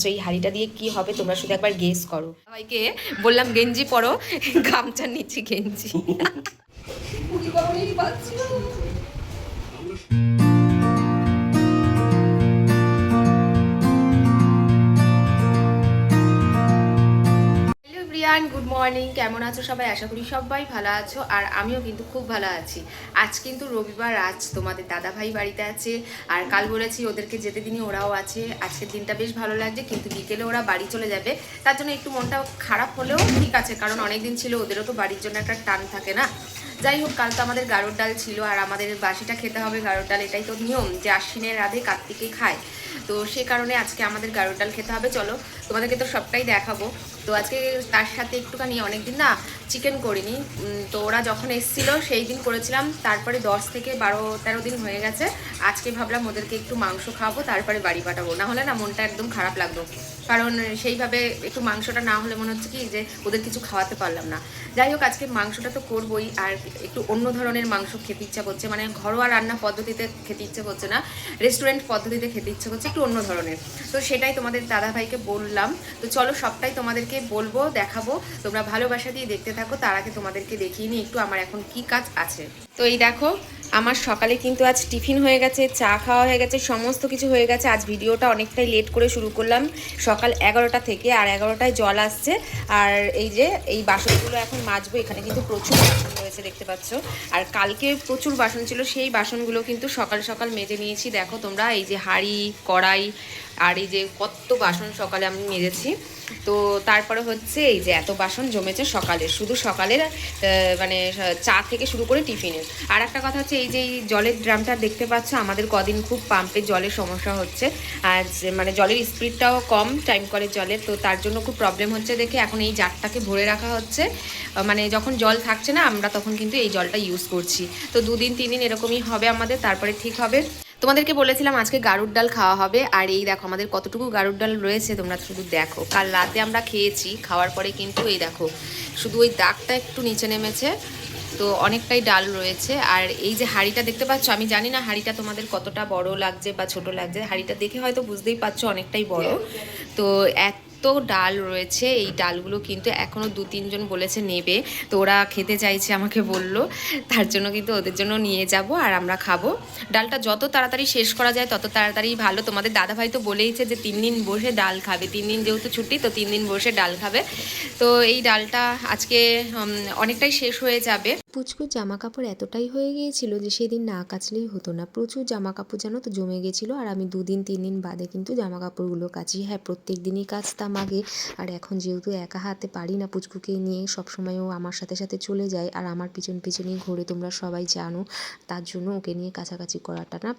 তো এই হাড়িটা দিয়ে কি হবে তোমরা শুধু একবার গেস করো। সবাইকে বললাম গেঞ্জি পরো গামছার নিচে গেঞ্জি। ব্রিয়ান গুড মর্নিং কেমন আছো সবাই? আশা করি সবাই ভালো আছো, আর আমিও কিন্তু খুব ভালো আছি। আজ কিন্তু রবিবার, আজ তোমাদের দাদা ভাই বাড়িতে আছে, আর কাল বলেছি ওদেরকে যেতে দিনই ওরাও আছে। আজকের দিনটা বেশ ভালো লাগছে, কিন্তু বিকেলে ওরা বাড়ি চলে যাবে। তার জন্য একটু মনটা খারাপ হলেও ঠিক আছে, কারণ অনেক দিন ছিল, ওদেরও তো বাড়ির জন্য একটা টান থাকে না। যাই হোক, কাল তো আমাদের গাড়োর ডাল ছিল, আর আমাদের বাসিটা খেতে হবে গাড়োর ডাল, এটাই তো নিয়ম যে আশ্বিনের রাধে কার্তিকে খায়। তো সে কারণে আজকে আমাদের গাড়োর ডাল খেতে হবে। চলো, তোমাদেরকে তো সবটাই দেখাবো। তো আজকে তার সাথে একটুখানি অনেকদিন না চিকেন করিনি। তো ওরা যখন এসেছিল সেই দিন করেছিলাম। তারপরে দশ থেকে বারো, তেরো দিন হয়ে গেছে। আজকে ভাবলাম ওদেরকে একটু মাংস খাওয়াবো, তারপরে বাড়ি পাঠাবো। না হলে না মনটা একদম খারাপ লাগতো কারণ সেইভাবে একটু মাংসটা না হলে মনে হচ্ছে কি যে ওদের কিছু খাওয়াতে পারলাম না। যাই হোক, আজকে মাংসটা তো করবোই। আর একটু অন্য ধরনের মাংস খেতে ইচ্ছা করছে। মানে ঘরোয়া রান্না পদ্ধতিতে খেতে ইচ্ছে করছে না। রেস্টুরেন্ট পদ্ধতিতে খেতে ইচ্ছে করছে, একটু অন্য ধরনের। তো সেটাই তোমাদের দাদা ভাইকে বললাম। তো চলো সবটাই তোমাদেরকে বলব, দেখাবো। তোমরা ভালোবাসা দিয়ে দেখতে থাকো, তার আগে তোমাদেরকে দেখিয়ে নিই একটু আমার এখন কি কাজ আছে। তো এই দেখো, আমার সকালে কিন্তু আজ টিফিন হয়ে গেছে, চা খাওয়া হয়ে গেছে, সমস্ত কিছু হয়ে গেছে। আজ ভিডিওটা অনেকটাই লেট করে শুরু করলাম। সকাল এগারোটা থেকে আর এগারোটায় জল আসছে। আর এই যে, এই বাসনগুলো এখন মাজবো, এখানে কিন্তু প্রচুর বাসন রয়েছে, দেখতে পাচ্ছ। আর কালকে প্রচুর বাসন ছিল, সেই বাসনগুলো কিন্তু সকাল সকাল মেজে নিয়েছি। দেখো তোমরা, এই যে হাঁড়ি, কড়াই আর এই যে কত বাসন সকালে আমি মেজেছি, তো তারপরে হচ্ছে এই যে এত বাসন জমেছে সকালে, শুধু সকালের মানে চা থেকে শুরু করে টিফিনের আর একটা কথা হচ্ছে এই যে এই জলের ড্রামটা দেখতে পাচ্ছ, আমাদের কদিন খুব পাম্পের জলের সমস্যা হচ্ছে। আর মানে জলের স্পিডটাও কম, টাইম কলের জলের, তো তার জন্য খুব প্রবলেম হচ্ছে দেখে। এখন এই জারটাকে ভরে রাখা হচ্ছে। মানে যখন জল থাকছে না, আমরা তখন কিন্তু এই জলটা ইউজ করছি। তো দুদিন তিন দিন এরকমই হবে আমাদের, তারপরে ঠিক হবে। তোমাদেরকে বলেছিলাম আজকে গাড়ুর ডাল খাওয়া হবে, আর এই দেখো আমাদের কতটুকু গাড়ুর ডাল রয়েছে, তোমরা শুধু দেখো। কাল রাতে আমরা খেয়েছি, খাওয়ার পরে কিন্তু এই দেখো, শুধু ওই দাগটা একটু নিচে নেমেছে, তো অনেকটাই ডাল রয়েছে। আর এই যে হাঁড়িটা দেখতে পাচ্ছ, আমি জানি না হাঁড়িটা তোমাদের কতটা বড় লাগছে বা ছোট লাগছে, হাঁড়িটা দেখে হয়তো বুঝতেই পারছ অনেকটাই বড়। তো এত ডাল রয়েছে, এই ডালগুলো কিন্তু এখনও দু তিনজন বলেছে নেবে। তো ওরা খেতে চাইছে, আমাকে বলল। তার জন্য কিন্তু ওদের জন্য নিয়ে যাব আর আমরা খাব। ডালটা যত তাড়াতাড়ি শেষ করা যায়, তত তাড়াতাড়ি ভালো। তোমাদের দাদাভাই তো বলেইছে যে তিন দিন বসে ডাল খাবে। তিন দিন যেহেতু ছুটি, তো তিন দিন বসে ডাল খাবে। তো এই ডালটা আজকে অনেকটাই শেষ হয়ে যাবে। পুচকুর জামা কাপড় এতটাই হয়ে গিয়েছিল যে সেদিন না কাচলেই হতো না। প্রচুর জামা কাপড় যেন তো জমে গেছিল আর আমি দুদিন তিন দিন বাদে কিন্তু জামা কাপড়গুলো কাচি। হ্যাঁ প্রত্যেক দিনই কাচতাম আগে। আর এখন যেহেতু একা হাতে পারি না পুচকুকে নিয়ে, সবসময় ও আমার সাথে সাথে চলে যায়। আর আমার পিছন পিছনেই ঘুরে, তোমরা সবাই জানো। তার জন্য ওকে নিয়ে কাছাকাছি করাটা না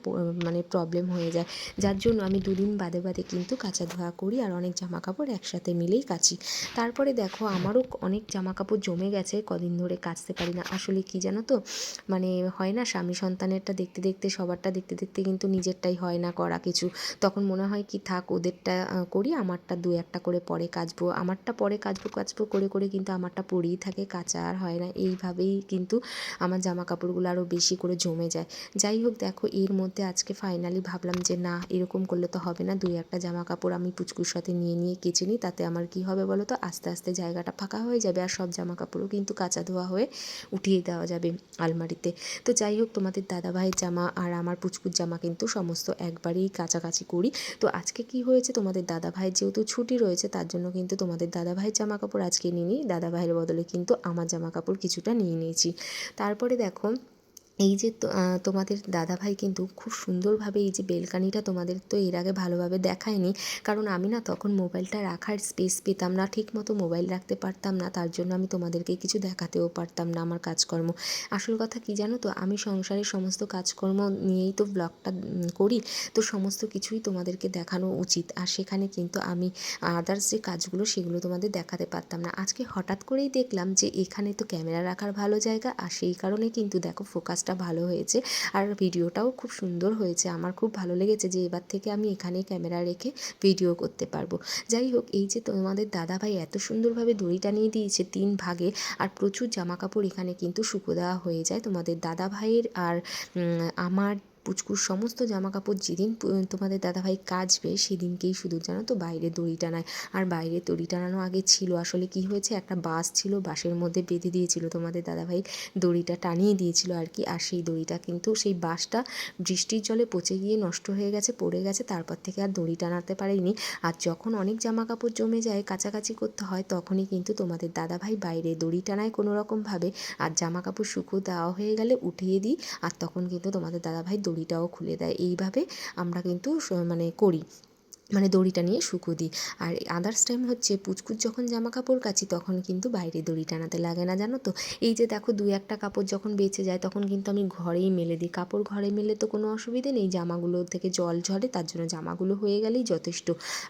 মানে প্রবলেম হয়ে যায়। যার জন্য আমি দুদিন বাদে বাদে কিন্তু কাচা ধোয়া করি আর অনেক জামা কাপড় একসাথে মিলেই কাচি। তারপরে দেখো, আমারও অনেক জামা কাপড় জমে গেছে। কদিন ধরে কাচতে পারি না। আসলে কি জানো তো? মানে হয় না, স্বামী সন্তানেরটা দেখতে দেখতে, সবারটা দেখতে দেখতে কিন্তু নিজেরটাই হয় না করা কিছু। তখন মনে হয় কি, থাক, ওদেরটা করি, আমারটা দু একটা করে পরে কাচবো। আমারটা পরে কাচবো কাচবো, করে করে কিন্তু আমারটা পড়েই থাকে, কাচা আর হয় না। এইভাবেই কিন্তু আমার জামা কাপড়গুলো আরও বেশি করে জমে যায়। যাই হোক, দেখো, এর মধ্যে আজকে ফাইনালি ভাবলাম যে, না, এরকম করলে তো হবে না। দুই একটা জামা কাপড় আমি পুচকুর সাথে নিয়ে নিয়ে কেচে নিই, তাতে আমার কি হবে বলো তো? আস্তে আস্তে জায়গাটা ফাঁকা হয়ে যাবে আর সব জামা কাপড়ও কিন্তু কাঁচা ধোয়া হয়ে উঠিয়ে দেওয়া যাবে আলমারিতে। তো যাই হোক, তোমাদের দাদাভাইয়ের জামা আর আমার পুচকুর জামা কিন্তু সমস্ত একবারেই কাছাকাছি করি। তো আজকে কি হয়েছে? তোমাদের দাদাভাইয়ের যেহেতু ছুটি রয়েছে, তার জন্য কিন্তু তোমাদের দাদাভাইয়ের জামা কাপড় আজকে নিয়ে নিই দাদাভাইয়ের বদলে কিন্তু আমার জামা কাপড় কিছুটা নিয়ে নিয়েছি। তারপরে দেখো এই যে তোমাদের দাদাভাই কিন্তু খুব সুন্দরভাবে এই যে বেলকানিটা তোমাদের তো এর আগে ভালোভাবে দেখায়নি। কারণ আমি না তখন মোবাইলটা রাখার স্পেস পেতাম না ঠিক মতো মোবাইল রাখতে পারতাম না, তার জন্য আমি তোমাদেরকে কিছু দেখাতেও পারতাম না আমার কাজকর্ম। আসল কথা কি জানো তো, আমি সংসারের সমস্ত কাজকর্ম নিয়েই তো ব্লগটা করি, তো সমস্ত কিছুই তোমাদেরকে দেখানো উচিত। আর সেখানে কিন্তু আমি আদার্স যে কাজগুলো সেগুলো তোমাদের দেখাতে পারতাম না। আজকে হঠাৎ করেই দেখলাম যে এখানে তো ক্যামেরা রাখার ভালো জায়গা, আর সেই কারণে কিন্তু দেখো ফোকাসটা ভালো হয়েছে। আর ভিডিওটাও খুব সুন্দর হয়েছে। আমার খুব ভালো লেগেছে যে এবার থেকে আমি এখানে ক্যামেরা রেখে ভিডিও করতে পারব। যাই হোক, এই যে তোমাদের দাদাভাই এত সুন্দরভাবে দড়ি টানিয়ে দিয়েছে তিন ভাগে, আর প্রচুর জামা কাপড় এখানে কিন্তু শুকো দেওয়া হয়ে যায় তোমাদের দাদা ভাইয়ের আর আমার পুচকুর সমস্ত জামা কাপড় যেদিন তোমাদের দাদাভাই কাচবে, সেদিনকেই শুধু জানো তো বাইরে দড়ি টানায়। আর বাইরে দড়ি টানানো আগে ছিল, আসলে কি হয়েছে? একটা বাস ছিল বাসের মধ্যে বেঁধে দিয়েছিল তোমাদের দাদাভাই, দড়িটা টানিয়ে দিয়েছিল আর কি। আর সেই দড়িটা কিন্তু, সেই বাসটা বৃষ্টির জলে পচে গিয়ে নষ্ট হয়ে গেছে, পড়ে গেছে, তারপর থেকে আর দড়ি টানাতে পারেনি। আর যখন অনেক জামা কাপড় জমে যায়, কাছাকাছি করতে হয়, তখনই কিন্তু তোমাদের দাদাভাই বাইরে দড়ি টানায় কোনো রকমভাবে আর জামা কাপড় শুকো দেওয়া হয়ে গেলে উঠিয়ে দিই, আর তখন কিন্তু তোমাদের দাদাভাই দড়িটাও খুলে দেয়। এইভাবে আমরা কিন্তু মানে করি। মানে দড়িটা নিয়ে শুকো দিই। আর আদার্স টাইম হচ্ছে পুচকুচ যখন জামা কাপড় কাচি তখন কিন্তু বাইরে দড়ি টানাতে লাগে না, জানো তো? এই যে দেখো দু একটা কাপড় যখন বেঁচে যায় তখন কিন্তু আমি ঘরেই মেলে দিই। কাপড় ঘরে মেলে তো কোনো অসুবিধে নেই, জামাগুলো থেকে জল ঝরে তার জন্য জামাগুলো হয়ে গেলেই যথেষ্ট।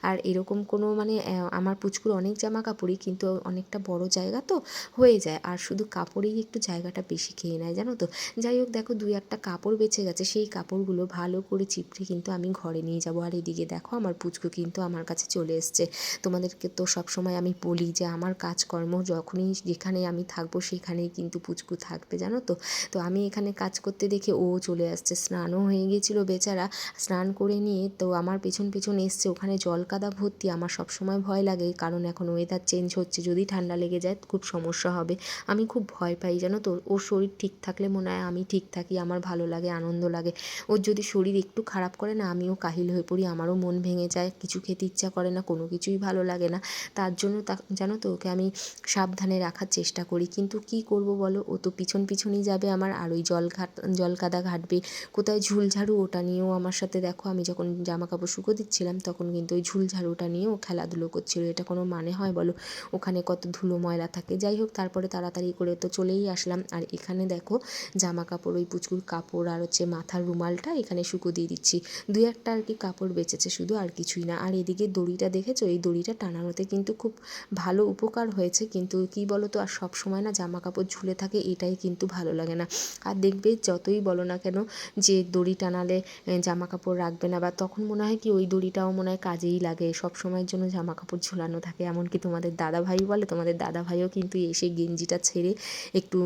আর এরকম কোনো মানে আমার পুচকুর অনেক জামা কাপড়ই কিন্তু অনেকটা বড় জায়গা তো হয়ে যায়। আর শুধু কাপড়েই একটু জায়গাটা বেশি খেয়ে নেয়, জানো তো? যাই হোক দেখো দুই একটা কাপড় বেঁচে গেছে, সেই কাপড়গুলো ভালো করে চিপড়ে কিন্তু আমি ঘরে নিয়ে যাব। আর এদিকে দেখো আমার পুচকু কিন্তু আমার কাছে চলে এসছে। তোমাদেরকে তো সবসময় আমি বলি যে, আমার কাজকর্ম যখনই যেখানে আমি থাকব সেখানেই কিন্তু পুচকু থাকবে, জানো তো? তো আমি এখানে কাজ করতে দেখে ও চলে আসছে। স্নানও হয়ে গিয়েছিল বেচারা। স্নান করে নিয়ে তো আমার পেছন পেছন এসছে। ওখানে জল কাদা ভর্তি। আমার সবসময় ভয় লাগে, কারণ এখন ওয়েদার চেঞ্জ হচ্ছে। যদি ঠান্ডা লেগে যায়, খুব সমস্যা হবে। আমি খুব ভয় পাই, জানো তো? ওর শরীর ঠিক থাকলে মনে হয় আমি ঠিক থাকি, আমার ভালো লাগে, আনন্দ লাগে। ওর যদি শরীর একটু খারাপ করে না, আমিও কাহিল হয়ে পড়ি। আমারও মন ভেঙে যায়। কিছু খেতে ইচ্ছা করে না, কোনো কিছুই ভালো লাগে না। তার জন্য তা, জানো তো, ওকে আমি সাবধানে রাখার চেষ্টা করি। কিন্তু কি করব বলো? ও তো পিছন পিছনই যাবে আমার, আর ওই জল ঘাট, জল কাদা ঘাটবে। কোথায় ঝুলঝাড়ু ওটা নিয়েও আমার সাথে দেখো, আমি যখন জামা কাপড় শুকো দিচ্ছিলাম, তখন কিন্তু ওই ঝুল ঝাড়ুটা নিয়েও খেলাধুলো করছিল। এটা কোনো মানে হয় বলো? ওখানে কত ধুলো ময়লা থাকে। যাই হোক, তারপরে তাড়াতাড়ি করে তো চলেই আসলাম। আর এখানে দেখো জামা কাপড় ওই পুচকুর কাপড়, আর হচ্ছে মাথার রুমালটা এখানে শুকো দিয়ে দিচ্ছি। দু একটা আর কি কাপড় বেঁচেছে শুধু, আর কিছুই না। আর এদিকে দড়িটা দেখেছ? এই দড়িটা টানানোতে কিন্তু খুব ভালো উপকার হয়েছে। কিন্তু কি বলো তো আর সব সময় না জামা কাপড় ঝুলে থাকে, এটাই কিন্তু ভালো লাগে না। আর দেখবে যতই বলো না কেন যে দড়ি টানালে জামা কাপড় রাখবে না বা তখন মনে হয় কি ওই দড়িটাও মনে হয় কাজেই লাগে। সব সময়ের জন্য জামা কাপড় ঝুলানো থাকে। এমনকি তোমাদের দাদা ভাই বলে, তোমাদের দাদা ভাইও কিন্তু এসে গেঞ্জিটা ছেড়ে একটু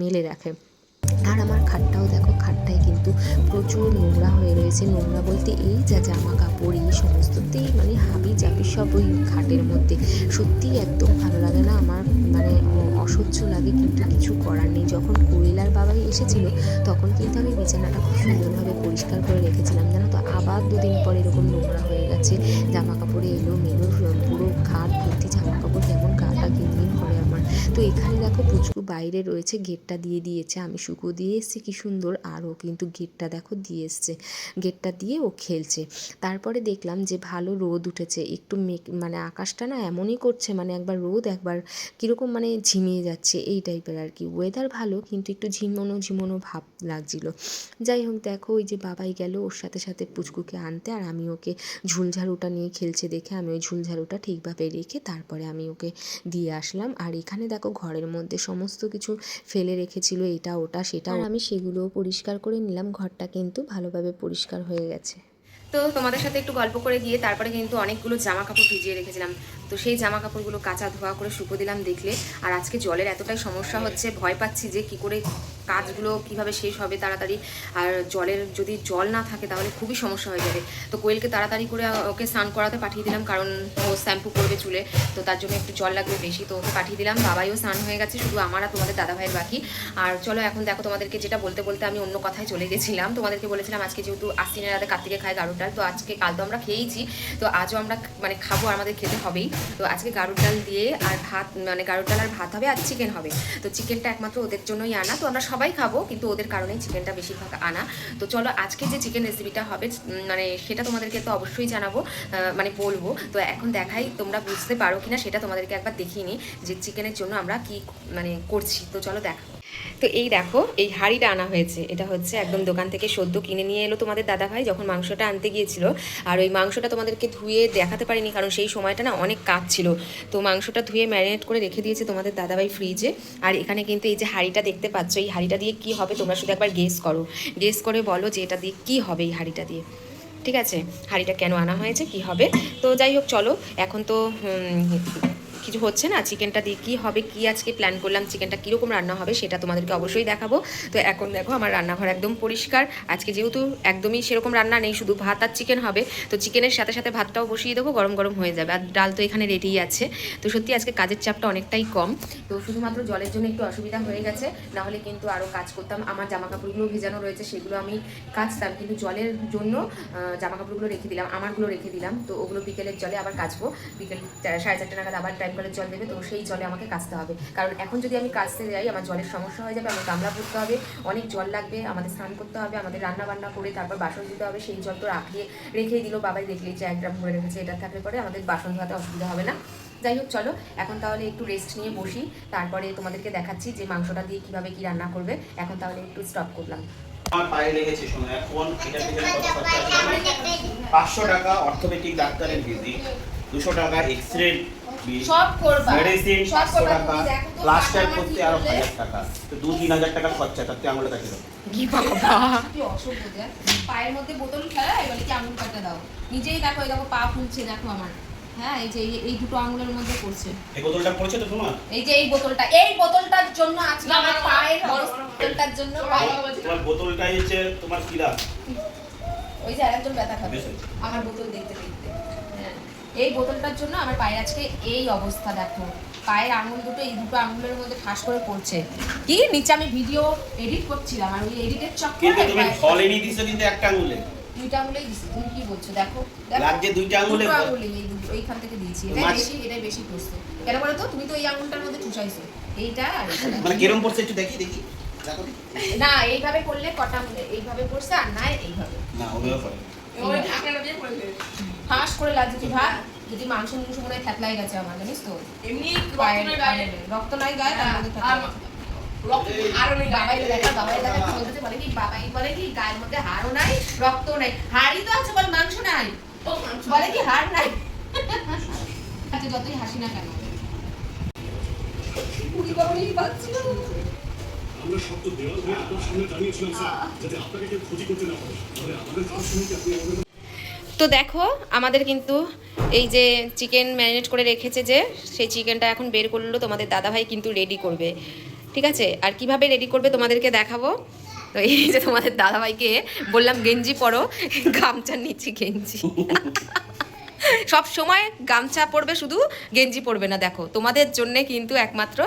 মেলে রাখে। আর আমার খাটটাও দেখো কিন্তু প্রচুর নোংরা হয়ে রয়েছে। নোংরা বলতে এই যা জামা কাপড় এই সমস্ততেই মানে হাবি জাবি সব ওই খাটের মধ্যে। সত্যিই একদম ভালো লাগে না আমার মানে অসহ্য লাগে কিন্তু কিছু করার নেই। যখন কোয়েলার বাবাই এসেছিল, তখন কিন্তু আমি বিছানাটা খুব সুন্দরভাবে পরিষ্কার করে রেখেছিলাম। জানো তো, আবার দুদিন পর এরকম নোংরা হয়ে গেছে। জামা কাপড়ে এলো, মেলো, পুরো খাট ভর্তি জামা কাপড় কেমন গাটা কিনকিন করে তো এখানে দেখো পুচকু বাইরে রয়েছে, গেটটা দিয়ে দিয়েছে। আমি শুকো দিয়ে এসেছি, কি সুন্দর। আরও কিন্তু গেটটা দেখো দিয়ে এসছে। গেটটা দিয়ে ও খেলছে। তারপরে দেখলাম যে ভালো রোদ উঠেছে। একটু মানে আকাশটা না এমনই করছে মানে একবার রোদ, একবার কীরকম মানে ঝিমিয়ে যাচ্ছে, এই টাইপের আর কি। ওয়েদার ভালো, কিন্তু একটু ঝিমনো ঝিমনো ভাব লাগছিল। যাই হোক, দেখো ওই যে বাবাই গেল ওর সাথে সাথে পুচকুকে আনতে, আর আমি ওকে ঝুলঝাড়ুটা নিয়ে খেলছে দেখে আমি ওই ঝুলঝাড়ুটা ঠিকভাবে রেখে তারপরে আমি ওকে দিয়ে আসলাম। আর এখানে দেখো ঘরের মধ্যে সমস্ত কিছু ফেলে রেখেছিল এটা, ওটা, সেটা। আমি সেগুলো পরিষ্কার করে নিলাম, ঘরটা কিন্তু ভালোভাবে পরিষ্কার হয়ে গেছে। তো তোমাদের সাথে একটু গল্প করে গিয়ে তারপরে কিন্তু অনেকগুলো জামা কাপড় ভিজিয়ে রেখেছিলাম। তো সেই জামা কাপড়গুলো কাঁচা ধোয়া করে শুকো দিলাম দেখলে। আর আজকে জলের এতটাই সমস্যা হচ্ছে, ভয় পাচ্ছি যে কি করে কাজগুলো কীভাবে শেষ হবে তাড়াতাড়ি। আর জলের যদি জল না থাকে তাহলে খুবই সমস্যা হয়ে যাবে। তো কোয়েলকে তাড়াতাড়ি করে ওকে স্নান করাতে পাঠিয়ে দিলাম, কারণ ও শ্যাম্পু করবে চুলে। তো তার জন্য একটু জল লাগবে বেশি, তো ওকে পাঠিয়ে দিলাম। বাবাইও স্নান হয়ে গেছে, শুধু আমার আর তোমাদের দাদা ভাইয়ের বাকি। আর চলো এখন দেখো তোমাদেরকে যেটা বলতে বলতে আমি অন্য কথায় চলে গেছিলাম। তোমাদেরকে বলেছিলাম আজকে যেহেতু আশ্বিনের রাতে কার্তিকে খায় ডাল তো আজকে কাল তো আমরা খেয়েইছি। তো আজও আমরা মানে খাব আমাদের খেতে হবেই। তো আজকে গাড়ুর ডাল দিয়ে আর ভাত মানে গাড়ুর ডাল আর ভাত হবে আর চিকেন হবে। তো চিকেনটা একমাত্র ওদের জন্যই আনা। তো আমরা সবাই খাব, কিন্তু ওদের কারণেই চিকেনটা বেশিরভাগ আনা। তো চলো আজকে যে চিকেন রেসিপিটা হবে মানে সেটা তোমাদেরকে তো অবশ্যই জানাব মানে বলব। তো এখন দেখাই তোমরা বুঝতে পারো কিনা, সেটা তোমাদেরকে একবার দেখিয়ে নিই যে চিকেনের জন্য আমরা কি মানে করছি। তো চলো দেখো তো এই দেখো, এই হাঁড়িটা আনা হয়েছে। এটা হচ্ছে একদম দোকান থেকে সদ্য কিনে নিয়ে এলো তোমাদের দাদা ভাই যখন মাংসটা আনতে গিয়েছিল। আর ওই মাংসটা তোমাদেরকে ধুয়ে দেখাতে পারিনি, কারণ সেই সময়টা না অনেক কাজ ছিল। তো মাংসটা ধুয়ে ম্যারিনেট করে রেখে দিয়েছে তোমাদের দাদাভাই ফ্রিজে আর এখানে কিন্তু এই যে হাঁড়িটা দেখতে পাচ্ছ, এই হাঁড়িটা দিয়ে কি হবে তোমরা শুধু একবার গেস করো। গেস করে বলো যে এটা দিয়ে কি হবে এই হাঁড়িটা দিয়ে। ঠিক আছে? হাঁড়িটা কেন আনা হয়েছে, কি হবে? তো যাই হোক, চলো। এখন তো কিছু হচ্ছে না, চিকেনটা দিয়ে কী হবে, কি আজকে প্ল্যান করলাম, চিকেনটা কীরকম রান্না হবে সেটা তোমাদেরকে অবশ্যই দেখাবো। তো এখন দেখো আমার রান্নাঘর একদম পরিষ্কার। আজকে যেহেতু একদমই সেরকম রান্না নেই, শুধু ভাত আর চিকেন হবে, তো চিকেনের সাথে সাথে ভাতটাও বসিয়ে দেবো, গরম গরম হয়ে যাবে। আর ডাল তো এখানে রেডিই আছে। তো সত্যি আজকে কাজের চাপটা অনেকটাই কম। তো শুধুমাত্র জলের জন্য একটু অসুবিধা হয়ে গেছে, নাহলে কিন্তু আরও কাজ করতাম। আমার জামা কাপড়গুলো ভেজানো রয়েছে, সেগুলো আমি কাচতাম, কিন্তু জলের জন্য জামা কাপড়গুলো রেখে দিলাম, আমারগুলো রেখে দিলাম। তো ওগুলো বিকেলের জলে আবার কাচবো। বিকেল সাড়ে চারটে নাগাদ আবার টাইম কলের জল দেবে, তো সেই জলে আমাকে কাচতে হবে। কারণ এখন যদি আমি কাচতে যাই, আমার জলের সমস্যা হয়ে যাবে আমার গামলা ভরতে হবে, অনেক জল লাগবে, আমাদের স্নান করতে হবে, আমাদের রান্না বান্না করে তারপর বাসন দিতে হবে, সেই জল তো রাখিয়ে রেখেই দিল, বাবাই দেখলেই যে এক ভরে রেখেছে, এটা থাকলে পরে আমাদের বাসন ধোয়াতে অসুবিধা হবে না। যাই হোক, চলো, এখন তাহলে একটু রেস্ট নিয়ে বসি, তারপরে তোমাদেরকে দেখাচ্ছি যে মাংসটা দিয়ে কীভাবে কি রান্না করবে, এখন তাহলে একটু স্টপ করলাম। আমার পায়ে লেগেছে এখন পাঁচশো টাকা অর্থোপেডিক ডাক্তারের ভিজিট দুশো টাকা এক্স রে সব করবা মেডিসিন সব পাঁচশো টাকা প্লাস্টার করতে আরও হাজার টাকা তো দু তিন হাজার টাকার খরচা তাতে আঙুলে কাটি দাও কি বাবা কি অসভ্য পায়ের মধ্যে বোতল খেলা এবারে কি আঙুল কাটা দাও নিজেই দেখো এই দেখো পা ফুলছে দেখো আমার হ্যাঁ এই যে এই- দুটো আঙুলের মধ্যে পড়ছে এই বোতলটা পড়েছে তো তোমার এই যে এই বোতলটা এই বোতলটার জন্য আজকে আমার পায়ের বোতলটার জন্য তোমার বোতলটাই হচ্ছে তোমার কিরা ওই যে আরেকজন ব্যথা খাবে আমার বোতল দেখতে দেখতে হ্যাঁ এই বোতলটার জন্য আমার পায়ের আজকে এই অবস্থা দেখো। পায়ের আঙুল দুটো এই দুটো আঙুলের মধ্যে ঠাস করে পড়ছে। কি? নিচে আমি ভিডিও এডিট করছিলাম আর ওই এডিটের চক্করে কিন্তু তুমি ফল এনে দিছো কিন্তু একটা আঙুলে। দুইটা আঙুলেই দিছি তুমি কি বলছো? দেখো দেখো। লাগছে দুইটা আঙুলে দুটো আঙুলে এই দুটো এইখান থেকে দিয়েছি। মাছ- বেশি এটাই বেশি পড়ছে কেন বলো তো তুমি তো এই আঙুলটার মধ্যে ঠুসাইছো এইটা আর মানে কিরম পড়ছে একটু দেখি দেখি। না এইভাবে করলে কটা আঙুলে এইভাবে পড়ছে আর না এইভাবে। না ওগুলো করে ফাঁস করে লাগছে তুই ভাত? যদি মাংস মাংস মনে হয় থ্যাতলাই গেছে আমার জানিস তো? এমনি রক্ত নাই গায়ে। তার মধ্যে আর থ্যাতলাই। নেই। বাবাই দেখা বাবাই দেখা কি বলতেছে বলে কি বাবাই বলে কি গায়ের মধ্যে হাড়ও নাই রক্ত নাই। হাড়ই তো আছে বল মাংস নাই। বলে কি হাড় নাই। আচ্ছা যতই হাসি না কেন। পুরি বাবারই পাচ্ছি। আমরা শব্দ দেওয়াল হয়ে আপনার সামনে স্যার যাতে আপনাকে কেউ ক্ষতি করতে না পারে। তাহলে আমাদের আপনি আমাদের তো দেখো আমাদের কিন্তু এই যে চিকেন ম্যারিনেট করে রেখেছে যে সেই চিকেনটা এখন বের করল তোমাদের দাদাভাই কিন্তু রেডি করবে। ঠিক আছে? আর কীভাবে রেডি করবে তোমাদেরকে দেখাবো? তো এই যে তোমাদের দাদাভাইকে বললাম গেঞ্জি পরো গামছার নিচে গেঞ্জি। সব সময় গামছা পরবে, শুধু গেঞ্জি পরবে না, দেখো। তোমাদের জন্য কিন্তু একমাত্র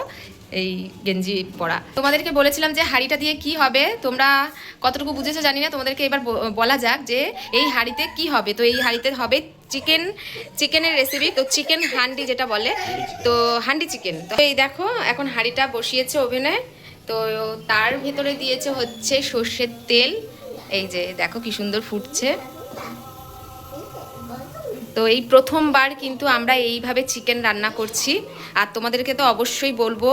এই গেঞ্জি পরা। তোমাদেরকে বলেছিলাম যে হাঁড়িটা দিয়ে কি হবে, তোমরা কতটুকু বুঝেছ জানি না, তোমাদেরকে এবার বলা যাক যে এই হাঁড়িতে কি হবে। তো এই হাঁড়িতে হবে চিকেন, চিকেনের রেসিপি তো চিকেন হান্ডি যেটা বলে, তো হান্ডি চিকেন। তো এই দেখো, এখন হাঁড়িটা বসিয়েছে ওভেনে, তো তার ভেতরে দিয়েছে হচ্ছে সর্ষের তেল। এই যে দেখো কি সুন্দর ফুটছে। তো এই প্রথমবার কিন্তু আমরা এইভাবে চিকেন রান্না করছি। আর তোমাদেরকে তো অবশ্যই বলব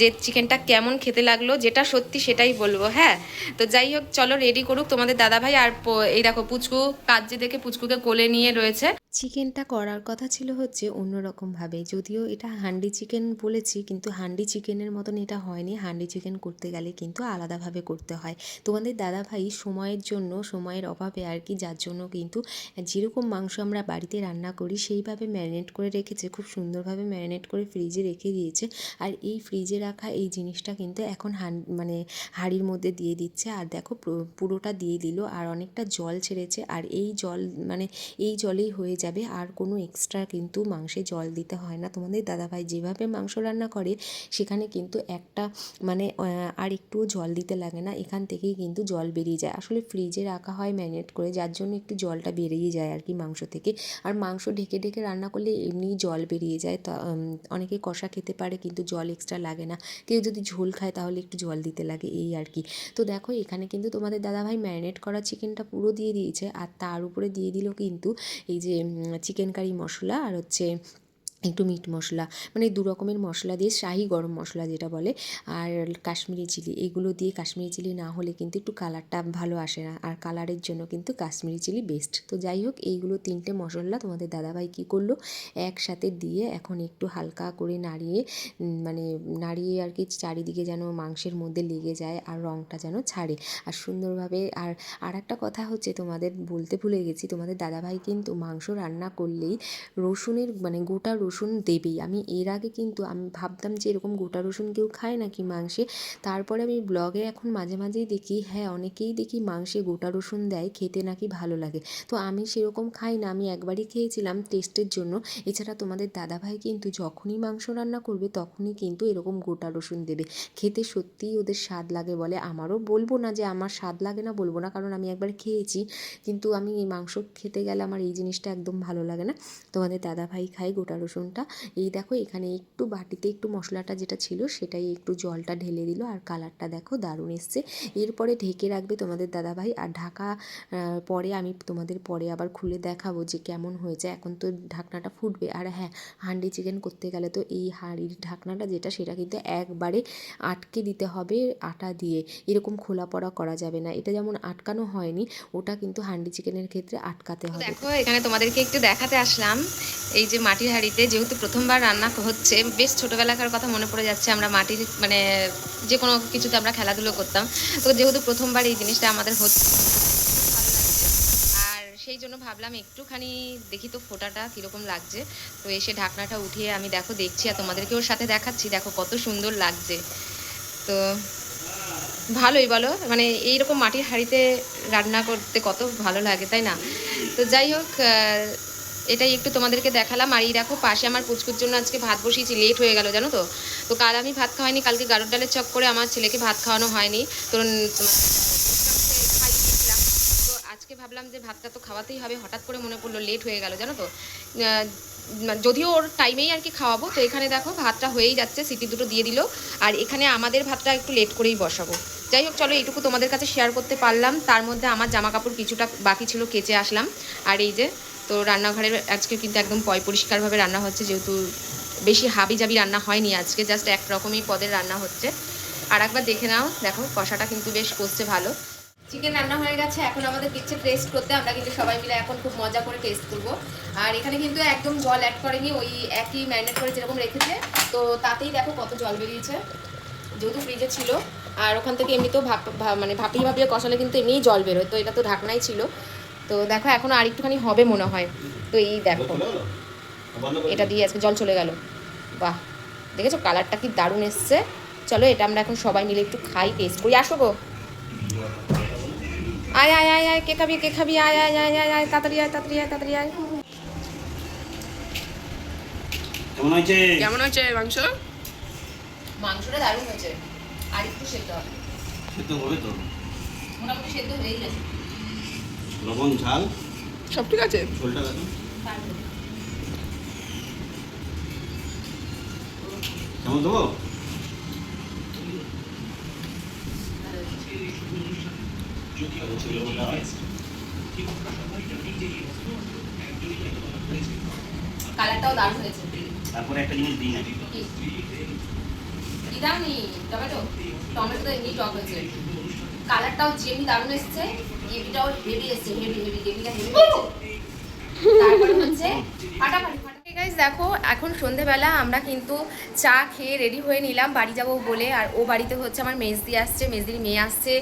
যে চিকেনটা কেমন খেতে লাগল, যেটা সত্যি সেটাই বলব হ্যাঁ? তো যাই হোক, চলো রেডি করুক তোমাদের দাদাভাই। আর এই দেখো পুচকু কাজে দেখে পুচকুকে কোলে নিয়ে রয়েছে। চিকেনটা করার কথা ছিল হচ্ছে অন্যরকমভাবে। যদিও এটা হান্ডি চিকেন বলেছি, কিন্তু হান্ডি চিকেনের মতন এটা হয়নি। হান্ডি চিকেন করতে গেলে কিন্তু আলাদাভাবে করতে হয়। তোমাদের দাদাভাই সময়ের জন্য, সময়ের অভাবে আর কি, যার জন্য কিন্তু যেরকম মাংস আমরা বাড়িতে রান্না করি, সেইভাবে ম্যারিনেট করে রেখেছে, খুব সুন্দরভাবে ম্যারিনেট করে ফ্রিজে রেখে দিয়েছে। আর এই ফ্রিজে রাখা এই জিনিসটা কিন্তু এখন হান মানে হাঁড়ির মধ্যে দিয়ে দিচ্ছে। আর দেখো পুরোটা দিয়ে দিল। আর অনেকটা জল ছেড়েছে। আর এই জল মানে এই জলেই হয়ে যাবে, আর কোনো এক্সট্রা কিন্তু মাংসে জল দিতে হয় না। তোমাদের দাদাভাই যেভাবে মাংস রান্না করে, সেখানে কিন্তু একটা মানে আর একটুও জল দিতে লাগে না। এখান থেকেই কিন্তু জল বেরিয়ে যায়। আসলে ফ্রিজে রাখা হয় ম্যারিনেট করে, যার জন্য একটু জলটা বেরিয়ে যায় আর কি মাংস থেকে। আর মাংস ঢেকে ঢেকে রান্না করলে এমনিই জল বেরিয়ে যায়। তা অনেকে কষা খেতে পারে, কিন্তু জল এক্সট্রা লাগে না। কেউ যদি ঝোল খায়, তাহলে একটু জল দিতে লাগে, এই আর কি। তো দেখো, এখানে কিন্তু তোমাদের দাদাভাই ম্যারিনেট করা চিকেনটা পুরো দিয়ে দিয়েছে, আর তার উপরে দিয়ে দিল কিন্তু এই যে চিকেন কারি মশলা আর হচ্ছে একটু মিট মশলা মানে দু রকমের মশলা দিয়ে শাহি গরম মশলা যেটা বলে, আর কাশ্মীরি চিলি, এগুলো দিয়ে কাশ্মীরি চিলি না হলে কিন্তু একটু কালারটা ভালো আসে না, আর কালারের জন্য কিন্তু কাশ্মীরি চিলি বেস্ট তো যাই হোক, এইগুলো তিনটে মশলা তোমাদের দাদাভাই কী করল? একসাথে দিয়ে এখন একটু হালকা করে নাড়িয়ে মানে নাড়িয়ে আর কি চারিদিকে যেন মাংসের মধ্যে লেগে যায় আর রঙটা যেন ছাড়ে। আর সুন্দরভাবে, আর আর একটা কথা হচ্ছে তোমাদের বলতে ভুলে গেছি, তোমাদের দাদাভাই কিন্তু মাংস রান্না করলেই রসুনের মানে গোটা রসুন রসুন দেবেই। আমি এর আগে কিন্তু আমি ভাবতাম যে এরকম গোটা রসুন কেউ খায় নাকি মাংসে। তারপরে আমি ব্লগে এখন মাঝে মাঝেই দেখি হ্যাঁ অনেকেই দেখি মাংসে গোটা রসুন দেয়, খেতে নাকি ভালো লাগে। তো আমি সেরকম খাই না, আমি একবারই খেয়েছিলাম টেস্টের জন্য। এছাড়া তোমাদের দাদাভাই কিন্তু যখনই মাংস রান্না করবে, তখনই কিন্তু এরকম গোটা রসুন দেবে। খেতে সত্যিই ওদের স্বাদ লাগে বলে আমারও বলব না যে আমার স্বাদ লাগে না বলব না, কারণ আমি একবার খেয়েছি। কিন্তু আমি মাংস খেতে গেলে আমার এই জিনিসটা একদম ভালো লাগে না। তোমাদের দাদাভাই খায় গোটা রসুনটা। এই দেখো, এখানে একটু বাটিতে একটু মশলাটা যেটা ছিল, সেটাই একটু জলটা ঢেলে দিল আর কালারটা দেখো দারুণ এসছে। এরপরে ঢেকে রাখবে তোমাদের দাদাভাই। আর ঢাকা পরে আমি তোমাদের পরে আবার খুলে দেখাবো যে কেমন হয়েছে। এখন তো ঢাকনাটা ফুটবে। আর হ্যাঁ হান্ডি চিকেন করতে গেলে তো এই হাঁড়ির ঢাকনাটা যেটা, সেটা কিন্তু একবারে আটকে দিতে হবে আটা দিয়ে। এরকম খোলা পড়া করা যাবে না। এটা যেমন আটকানো হয়নি, ওটা কিন্তু হান্ডি চিকেনের ক্ষেত্রে আটকাতে হবে। দেখো, এখানে তোমাদেরকে একটু দেখাতে আসলাম। এই যে মাটির হাঁড়িতে যেহেতু প্রথমবার রান্না হচ্ছে, বেশ ছোটোবেলাকার কথা মনে পড়ে যাচ্ছে, আমরা মাটির মানে যে কোনো কিছুতে আমরা খেলাধুলো করতাম। তো যেহেতু প্রথমবার এই জিনিসটা আমাদের হচ্ছে সেই জন্য ভাবলাম একটুখানি দেখি তো ফোটাটা কীরকম লাগছে। তো এসে ঢাকনাটা উঠিয়ে আমি দেখো দেখছি, আর তোমাদেরকে ওর সাথে দেখাচ্ছি, দেখো কত সুন্দর লাগছে। তো ভালোই বলো মানে এইরকম মাটির হাঁড়িতে রান্না করতে কত ভালো লাগে, তাই না? তো যাই হোক এটাই একটু তোমাদেরকে দেখালাম। আর এই দেখো, পাশে আমার পুচকুর জন্য আজকে ভাত বসিয়েছি লেট হয়ে গেল, জানো তো? তো কাল আমি ভাত খাওয়াইনি, কালকে গাড়ুর ডালের চক করে আমার ছেলেকে ভাত খাওয়ানো হয়নি। তো আজকে ভাবলাম যে ভাতটা তো খাওয়াতেই হবে, হঠাৎ করে মনে পড়ল লেট হয়ে গেল, জানো তো? যদিও ওর টাইমেই আর কি খাওয়াবো, তো এখানে দেখো ভাতটা হয়েই যাচ্ছে, সিটি দুটো দিয়ে দিল। আর এখানে আমাদের ভাতটা একটু লেট করেই বসাবো। যাই হোক, চলো এইটুকু তোমাদের কাছে শেয়ার করতে পারলাম। তার মধ্যে আমার জামা কাপড় কিছুটা বাকি ছিল, কেচে আসলাম। আর এই যে তো রান্নাঘরের আজকে কিন্তু একদম পয় পরিষ্কারভাবে রান্না হচ্ছে, যেহেতু বেশি হাবি জাবি রান্না হয়নি আজকে জাস্ট এক রকমই পদের রান্না হচ্ছে। আর একবার দেখে নাও, দেখো, কষাটা কিন্তু বেশ কষছে ভালো। চিকেন রান্না হয়ে গেছে, এখন আমাদের দিচ্ছে টেস্ট করতে, আমরা কিন্তু সবাই মিলে এখন খুব মজা করে টেস্ট করব। আর এখানে কিন্তু একদম জল অ্যাড করেনি, ওই একই ম্যারিনেট করে যেরকম রেখেছে, তো তাতেই দেখো কত জল বেরিয়েছে। যেহেতু ফ্রিজে ছিল, আর ওখান থেকে এমনিতেও ভাপ মানে ভাপিয়ে ভাপিয়ে কষালে কিন্তু এমনিই জল বেরোয়, তো এটা তো ঢাকনাই ছিল। তো দেখো এখনও আর একটুখানি হবে মনে হয়। তো এই দেখো এটা দিয়ে আজকে জল চলে গেল। বাহ দেখেছ? কালারটা কি দারুণ এসছে। চলো এটা আমরা এখন সবাই মিলে একটু খাই টেস্ট করি। আসো গো। আয় আয় আয় আয় কে খাবি কে খাবি? আয় আয় আয় আয় আয় তাড়াতাড়ি আয় তাড়াতাড়ি আয় তাড়াতাড়ি আয়। কেমন হয়েছে? কেমন হয়েছে মাংস? মাংসটা দারুণ হয়েছে। আর একটু সেদ্ধ হবে। সে তো হবে তো। মোটামুটি সেদ্ধ হয়েই গেছে। লবণ ঝাল। সব ঠিক আছে? ঝোলটা দেখো। কেমন দেবো? কালারটাও দারুণ হয়েছে। তারপরে একটা জিনিস দিই না টমেটো? টমেটো তো এমনি টক হয়েছে। কালারটাও জেমি দারুণ এসছে। গ্রেভিটাও হেভি এসছে হেভি হেভি গ্রেভিটা হেভি তারপরে হচ্ছে ফাটাফাটি গাইজ দেখো, এখন সন্ধেবেলা, আমরা কিন্তু চা খেয়ে রেডি হয়ে নিলাম, বাড়ি যাব বলে। আর ও বাড়িতে হচ্ছে আমার মেজদি আসছে, মেজদির মেয়ে আসছে।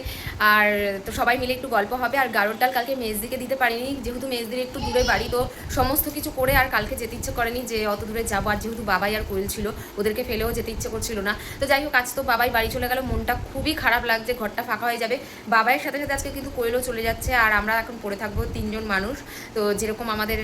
আর তো সবাই মিলে একটু গল্প হবে। আর গাড়োর ডাল কালকে মেজদিকে দিতে পারিনি, যেহেতু মেজদির একটু দূরে বাড়ি, তো সমস্ত কিছু করে আর কালকে যেতে ইচ্ছে করেনি যে অত দূরে যাব। আর যেহেতু বাবাই আর কোয়েল ছিল, ওদেরকে ফেলেও যেতে ইচ্ছে করছিল না। তো যাই হোক, আজ তো বাবাই বাড়ি চলে গেল। মনটা খুবই খারাপ লাগছে, ঘরটা ফাঁকা হয়ে যাবে। বাবাইয়ের সাথে সাথে আজকে কিন্তু কোয়েলও চলে যাচ্ছে। আর আমরা এখন পড়ে থাকব তিনজন মানুষ। তো যেরকম আমাদের,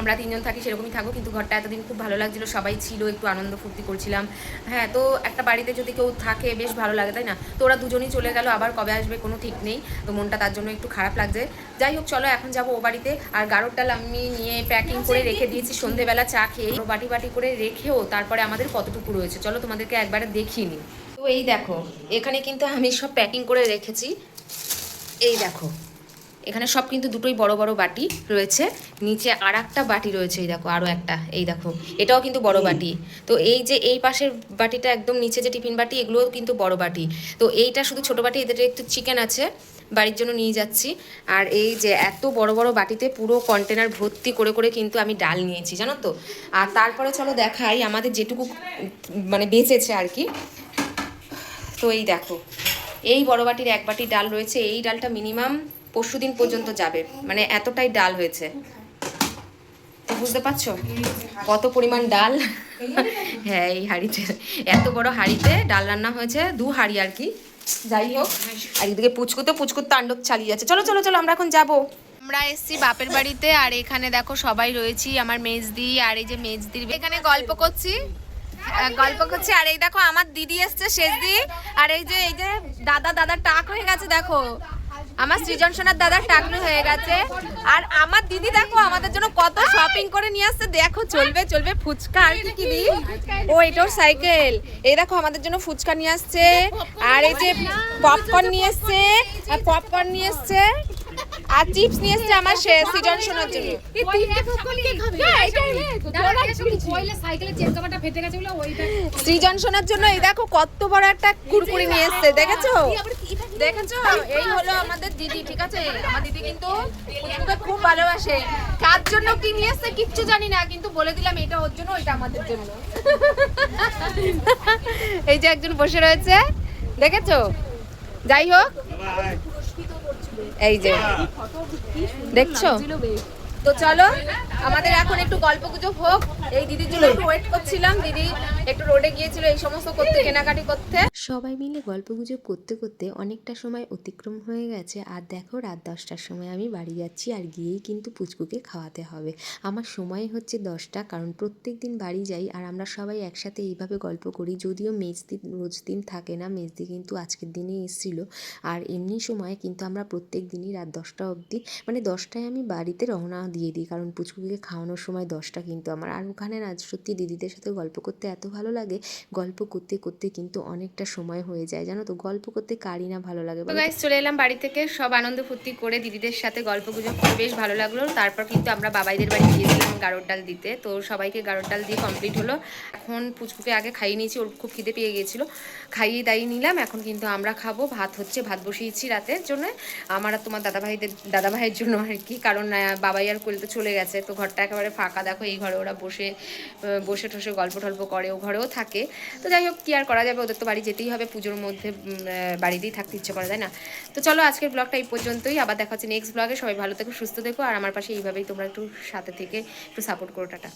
আমরা তিনজন থাকি, সেরকমই থাকব। কিন্তু ঘরটা এতদিন খুব ভালো লাগছিল, সবাই ছিল, একটু আনন্দ ফুর্তি করছিলাম। হ্যাঁ তো একটা বাড়িতে যদি কেউ থাকে, বেশ ভালো লাগে, তাই না? তো ওরা দুজনই চলে গেল, আবার কবে আসবে কোনো ঠিক নেই। তো মনটা তার জন্য একটু খারাপ লাগছে। যাই হোক, চলো, এখন যাব ও বাড়িতে। আর গাঢ়র ডাল আমি নিয়ে প্যাকিং করে রেখে দিয়েছি, সন্ধেবেলা চা খেয়ে বাটি বাটি করে রেখেও তারপরে আমাদের কতটুকু রয়েছে। চলো, তোমাদেরকে একবারে দেখিয়ে নিই। তো এই দেখো, এখানে কিন্তু আমি সব প্যাকিং করে রেখেছি। এই দেখো এখানে সব কিন্তু দুটোই বড় বড় বাটি রয়েছে। নিচে আর একটা বাটি রয়েছে এই দেখো আরও একটা এই দেখো এটাও কিন্তু বড় বাটি। তো এই যে এই পাশের বাটিটা একদম নিচে যে টিফিন বাটি এগুলোও কিন্তু বড় বাটি। তো এইটা শুধু ছোট বাটি এদের একটু চিকেন আছে বাড়ির জন্য নিয়ে যাচ্ছি। আর এই যে এত বড় বড় বাটিতে পুরো কন্টেনার ভর্তি করে করে কিন্তু আমি ডাল নিয়েছি জানো তো? আর তারপরে চলো দেখাই আমাদের যেটুকু মানে বেঁচেছে আর কি। তো এই দেখো এই বড় বাটির এক বাটি ডাল রয়েছে এই ডালটা মিনিমাম পরশু দিন পর্যন্ত যাবে। মানে এতটাই ডাল হয়েছে। বুঝতে পারছ? কত পরিমাণ ডাল? হ্যাঁ এই হাঁড়িতে। এত বড় হাঁড়িতে ডাল রান্না হয়েছে, দু হাঁড়ি আর কি। যাই হোক, আর এদিকে পুচকু তো পুচকুর তাণ্ডব চালিয়ে যাচ্ছে। চলো চলো চলো, আমরা এখন যাব। আমরা এসছি বাপের বাড়িতে, আর এখানে দেখো সবাই রয়েছি, আমার মেজদি আর এই যে মেজদির এখানে গল্প করছি। গল্প করছি, আর এই দেখো আমার দিদি এসছে শেষদি আর এই যে এই যে দাদা দাদার টাক হয়ে গেছে, দেখো। আমার সৃজন সোনার দাদার টাকলু হয়ে গেছে। আর আমার দিদি দেখো, আমাদের জন্য কত শপিং করে নিয়ে আসছে। দেখো, চলবে চলবে ফুচকা। আর কি কি দিই? ও এটাও সাইকেল এই দেখো, আমাদের জন্য ফুচকা নিয়ে আসছে। আর এই যে পপকর্ন নিয়ে এসছে। পপকর্ন নিয়ে এসছে। আর চিপস নিয়ে এসছে আমার সে- সৃজন সোনার জন্য। সৃজন শোনার জন্য এই দেখো কত বড় একটা কুরকুরি নিয়ে এসছে দেখেছ? দেখেছ? এই হলো আমাদের দিদি ঠিক আছে? আমার দিদি কিন্তু খুব ভালোবাসে। কার জন্য কি নিয়ে এসছে কিচ্ছু জানি না কিন্তু বলে দিলাম এটা ওর জন্য ওইটা আমাদের জন্য। এই যে একজন বসে রয়েছে দেখেছ? যাই হোক। এই যে, দেখছ? তো চলো, আমাদের এখন একটু গল্প গুজব হোক। এই দিদির জন্য একটু ওয়েট করছিলাম। দিদি একটু রোডে গিয়েছিল, এই সমস্ত করতে, কেনাকাটি করতে। সবাই মিলে গল্পগুজব করতে করতে অনেকটা সময় অতিক্রম হয়ে গেছে। আর দেখো রাত দশটার সময় আমি বাড়ি যাচ্ছি আর গিয়েই কিন্তু পুচকুকে খাওয়াতে হবে। আমার সময় হচ্ছে দশটা, কারণ প্রত্যেক দিন বাড়ি যাই আর আমরা সবাই একসাথে এইভাবে গল্প করি। যদিও মেজদি রোজ দিন থাকে না, মেজদি কিন্তু আজকের দিনে এসেছিল। আর এমনি সময় কিন্তু আমরা প্রত্যেক দিনই রাত দশটা অবধি মানে দশটায় আমি বাড়িতে রওনা দিয়ে দিই। কারণ পুচকুকে খাওয়ানোর সময় দশটা কিন্তু আমার। আর ওখানে না সত্যি দিদিদের সাথে গল্প করতে এত ভালো লাগে। গল্প করতে করতে কিন্তু অনেকটা সময় হয়ে যায় জানো তো? গল্প করতে কারি না ভালো লাগে তো? গাইস চলে এলাম বাড়ি থেকে। সব আনন্দ ফুর্তি করে দিদিদের সাথে গল্প গুজব করে বেশ ভালো লাগল। তারপর কিন্তু আমরা বাবাইদের বাড়ি গিয়েছিলাম গাড়োর ডাল দিতে। তো সবাইকে গাড়োর ডাল দিয়ে কমপ্লিট হলো। এখন পুচকুকে আগে খাইয়ে নিয়েছি ওর খুব খিদে পেয়ে গিয়েছিল। খাইয়ে দাইয়ে নিলাম এখন কিন্তু আমরা খাব। ভাত হচ্ছে ভাত বসিয়েছি রাতের জন্য। আমার আর তোমার দাদা ভাইদের দাদা ভাইয়ের জন্য আর কি কারণ বাবাই আর কোল তো চলে গেছে। তো ঘরটা একেবারে ফাঁকা দেখো এই ঘরে ওরা বসে বসে টসে গল্প টল্প করে ও ঘরেও থাকে। তো যাই হোক কি আর করা যাবে? ওদের তো বাড়ি যেতেই হবে, পুজোর মধ্যে বাড়িতেই থাকতে ইচ্ছে করা যায় না? তো চলো আজকের ব্লগটা এই পর্যন্তই, আবার দেখা হচ্ছে নেক্সট ব্লগে সবাই ভালো থেকো, সুস্থ থেকো, আর আমার পাশে এইভাবেই তোমরা একটু সাথে থেকে একটু সাপোর্ট করো, টাটা।